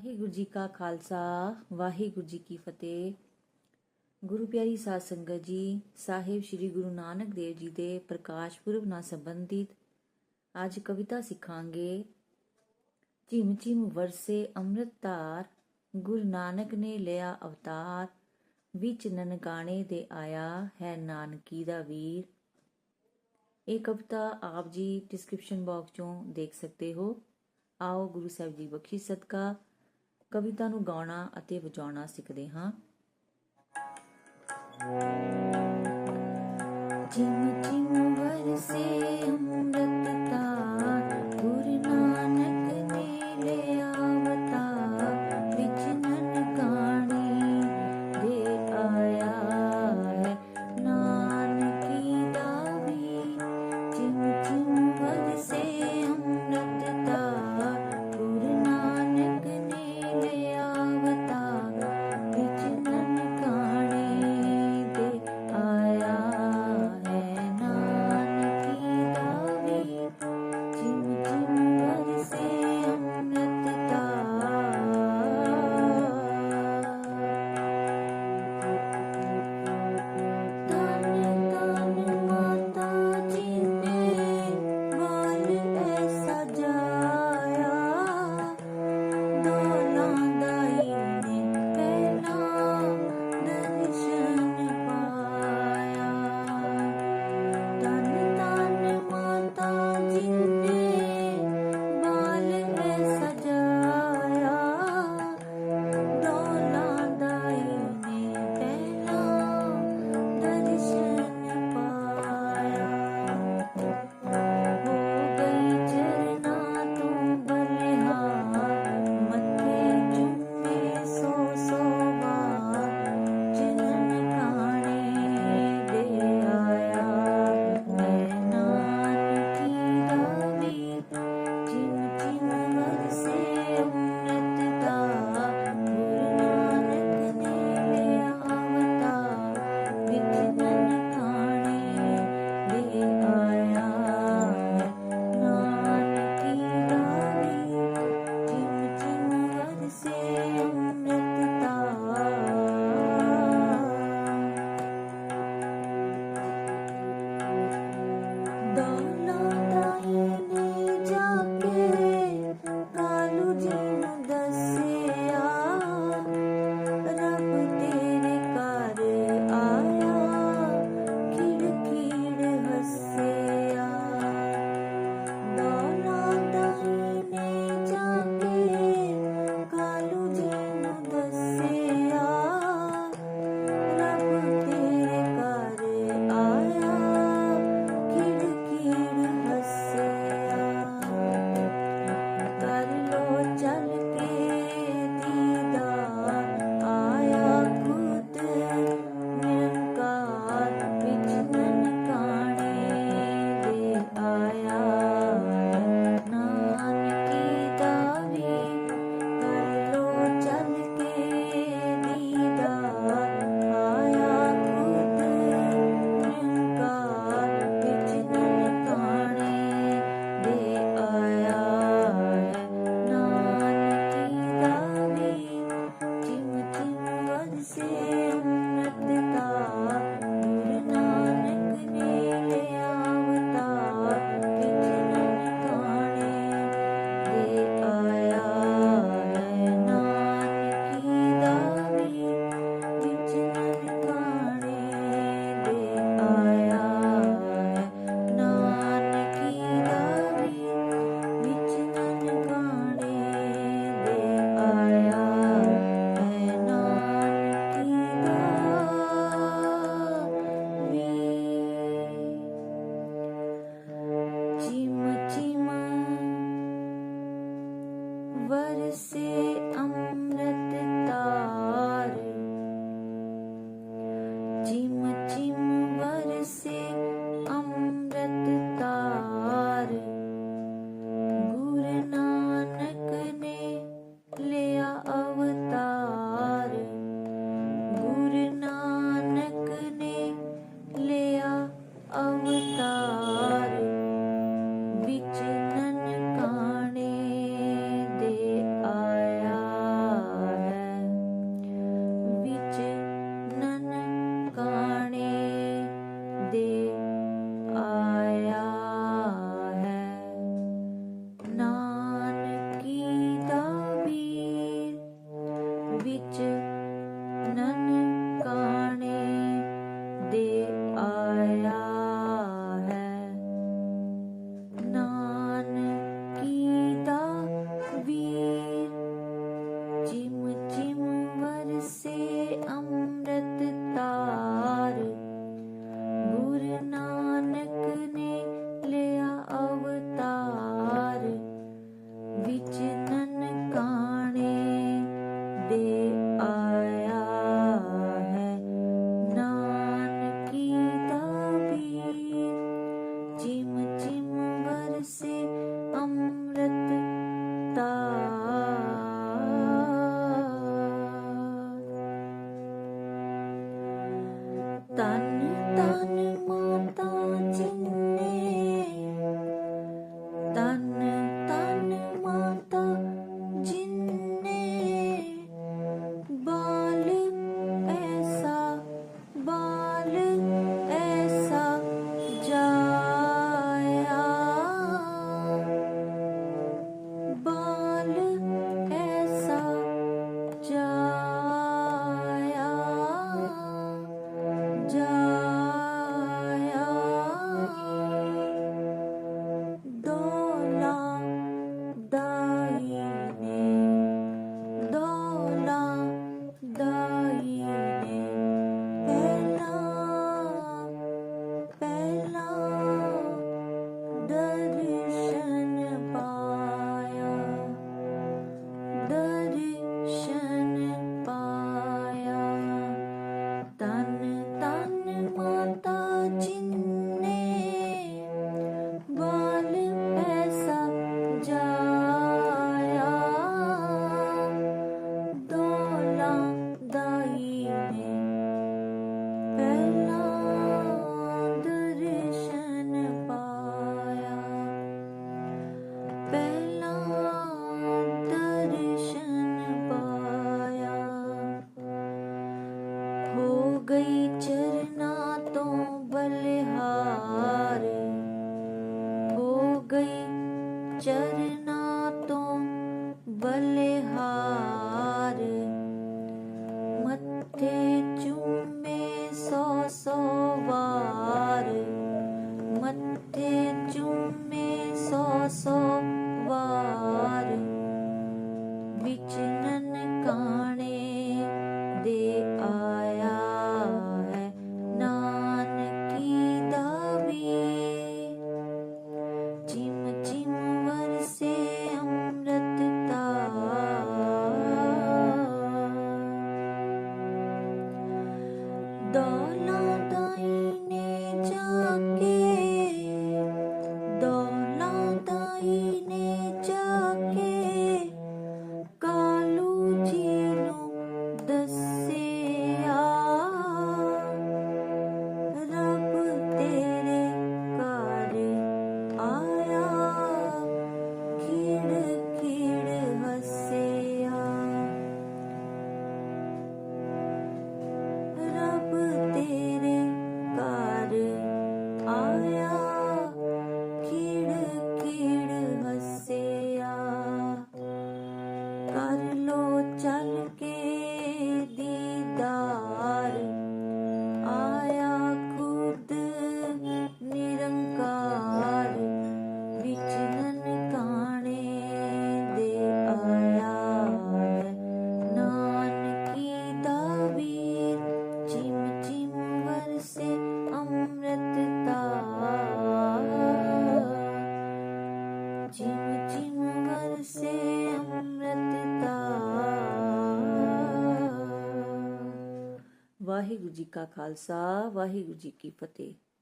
ਵਾਹਿਗੁਰੂ ਜੀ ਕਾ ਖਾਲਸਾ, ਵਾਹਿਗੁਰੂ ਜੀ ਕੀ ਫਤਿਹ। ਗੁਰੂ ਪਿਆਰੀ ਸਾਧ ਸੰਗਤ ਜੀ, ਸਾਹਿਬ ਸ੍ਰੀ ਗੁਰੂ ਨਾਨਕ ਦੇਵ ਜੀ ਦੇ ਪ੍ਰਕਾਸ਼ ਪੁਰਬ ਨਾਲ ਸੰਬੰਧਿਤ ਅੱਜ ਕਵਿਤਾ ਸਿੱਖਾਂਗੇ। ਝਿਮ ਝਿਮ ਵਰਸੇ ਅੰਮ੍ਰਿਤ ਧਾਰ, ਗੁਰੂ ਨਾਨਕ ਨੇ ਲਿਆ ਅਵਤਾਰ, ਵਿੱਚ ਨਨਕਾਣੇ ਦੇ ਆਇਆ ਹੈ ਨਾਨਕੀ ਦਾ ਵੀਰ। ਇਹ ਕਵਿਤਾ ਆਪ ਜੀ ਡਿਸਕ੍ਰਿਪਸ਼ਨ ਬਾਕਸ ਚੋਂ ਦੇਖ ਸਕਦੇ ਹੋ। ਆਓ ਗੁਰੂ ਸਾਹਿਬ ਜੀ ਬਖਸ਼ੀ ਸਦਕਾ। ਕਵਿਤਾ ਨੂੰ ਗਾਉਣਾ ਅਤੇ ਵਜਾਉਣਾ ਸਿੱਖਦੇ ਹਾਂ। ਜਿਮ ਜਿਮ ਵਰਸੇ ਭਜਨਨ ਕਾਣੇ ਦੇ गई से अमृत ਵਾਹਿਗੁਰੂ ਜੀ ਕਾ ਖਾਲਸਾ ਵਾਹਿਗੁਰੂ ਜੀ ਕੀ ਫਤਿਹ।